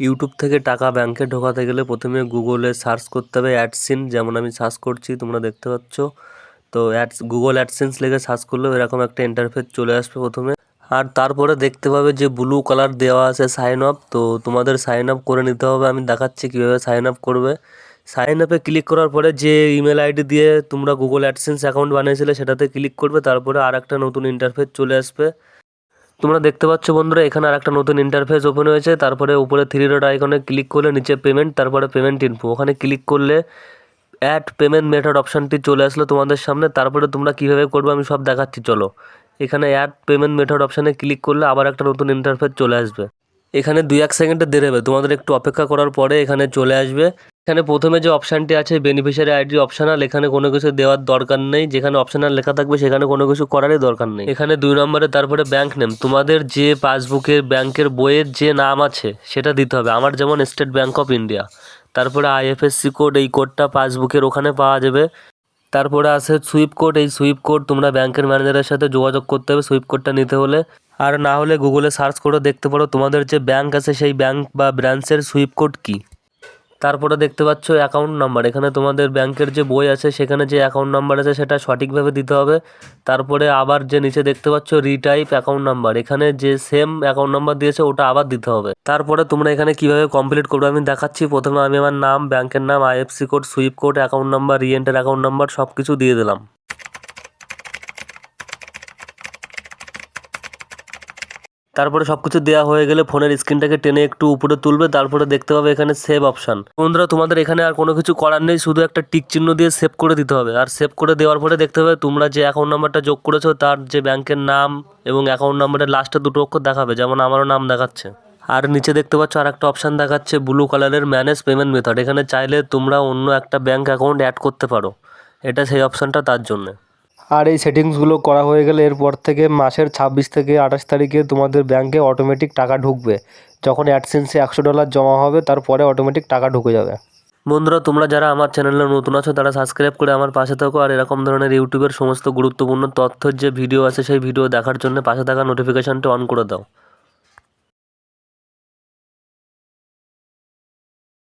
YouTube থেকে টাকা ব্যাংকে ঢোকাতে গেলে প্রথমে গুগলে সার্চ করতে হবে অ্যাডসিন যেমন আমি সার্চ করছি, তোমরা দেখতে পাচ্ছ। তো অ্যাডস গুগল অ্যাডসেন্স লেগে সার্চ করলেও এরকম একটা ইন্টারফেস চলে আসবে প্রথমে। আর তারপরে দেখতে পাবে যে ব্লু কালার দেওয়া আছে সাইন আপ তো তোমাদের সাইন আপ করে নিতে হবে। আমি দেখাচ্ছি কীভাবে সাইন আপ করবে। সাইন আপে ক্লিক করার পরে যে ইমেল আইডি দিয়ে তোমরা গুগল অ্যাডসেন্স অ্যাকাউন্ট বানিয়েছিলে সেটাতে ক্লিক করবে। তারপরে আর একটা নতুন ইন্টারফেস চলে আসবে। তোমরা দেখতে পাচ্ছ বন্ধুরা, এখানে আর একটা নতুন ইন্টারফেস ওপেন হয়েছে। তারপরে উপরে থ্রি ডট আইকনে ক্লিক করলে নিচে পেমেন্ট তারপরে পেমেন্ট ইনফো ওখানে ক্লিক করলে অ্যাড পেমেন্ট মেথড অপশানটি চলে আসলো তোমাদের সামনে। তারপরে তোমরা কীভাবে করবে আমি সব দেখাচ্ছি, চলো। এখানে অ্যাড পেমেন্ট মেথড অপশানে ক্লিক করলে আবার একটা নতুন ইন্টারফেস চলে আসবে। এখানে দুই এক সেকেন্ডে দেরি হবে। তোমাদের একটু অপেক্ষা করার পরে এখানে চলে আসবে। এখানে প্রথমে যে অপশানটি আছে বেনিফিশিয়ারি আইডি অপশনাল এখানে কোনো কিছু দেওয়ার দরকার নেই। যেখানে অপশনাল লেখা থাকবে, সেখানে কোনো কিছু করারই দরকার নেই। এখানে দুই নম্বরে তারপরে ব্যাংক নেম তোমাদের যে পাসবুকের, ব্যাংকের বইয়ের যে নাম আছে, সেটা দিতে হবে। আমার যেমন স্টেট ব্যাংক অফ ইন্ডিয়া তারপরে আইএফএসসি কোড এই কোডটা পাসবুকের ওখানে পাওয়া যাবে। তারপরে আছে সুইপ কোড এই সুইপ কোড তোমরা ব্যাংকের ম্যানেজারের সাথে যোগাযোগ করতে হবে সুইপ কোডটা নিতে হলে। আর না হলে গুগলে সার্চ করে দেখতে পারো তোমাদের যে ব্যাংক আছে, সেই ব্যাংক বা ব্রাঞ্চের সুইপ কোড কী। তারপরে দেখতে পাচ্ছ অ্যাকাউন্ট নাম্বার এখানে তোমাদের ব্যাংকের যে বই আছে, সেখানে যে অ্যাকাউন্ট নাম্বার আছে, সেটা সঠিকভাবে দিতে হবে। তারপরে আবার যে নিচে দেখতে পাচ্ছ রিটাইপ অ্যাকাউন্ট নাম্বার এখানে যে সেম অ্যাকাউন্ট নাম্বার দিয়েছে, ওটা আবার দিতে হবে। তারপরে তোমরা এখানে কীভাবে কমপ্লিট করবে, আমি দেখাচ্ছি। প্রথমে আমি আমার নাম, ব্যাংকের নাম IFSC code swift code account number রিয়েন্টের account number সব কিছু দিয়ে দিলাম। তারপরে সব কিছু দেওয়া হয়ে গেলে ফোনের স্ক্রিনটাকে টেনে একটু উপরে তুলবে, তারপরে দেখতে পাবে এখানে সেভ অপশান বন্ধুরা, তোমাদের এখানে আর কোনো কিছু করার নেই, শুধু একটা টিক চিহ্ন দিয়ে সেভ করে দিতে হবে। আর সেভ করে দেওয়ার পরে দেখতে হবে তোমরা যে অ্যাকাউন্ট নাম্বারটা যোগ করেছ, তার যে ব্যাংকের নাম এবং অ্যাকাউন্ট নাম্বারের লাস্টে দুটো অক্ষর দেখাবে, যেমন আমারও নাম দেখাচ্ছে। আর নিচে দেখতে পাচ্ছ আর একটা অপশান দেখাচ্ছে ব্লু কালারের ম্যানেজ পেমেন্ট মেথড এখানে চাইলে তোমরা অন্য একটা ব্যাংক অ্যাকাউন্ট অ্যাড করতে পারো। এটা সেই অপশানটা তার জন্যে। আর এই সেটিংসগুলো করা হয়ে গেলে এরপর থেকে মাসের ছাব্বিশ থেকে আঠাশ তারিখে তোমাদের ব্যাংকে অটোমেটিক টাকা ঢুকবে। যখন অ্যাডসেন্সে একশো ডলার জমা হবে, তারপরে অটোমেটিক টাকা ঢুকে যাবে। বন্ধুরা, তোমরা যারা আমার চ্যানেলে নতুন আছো, তারা সাবস্ক্রাইব করে আমার পাশে থাকো আর এরকম ধরনের ইউটিউবের সমস্ত গুরুত্বপূর্ণ তথ্যের যে ভিডিও আছে, সেই ভিডিও দেখার জন্য পাশে থাকা নোটিফিকেশানটা অন করে দাও।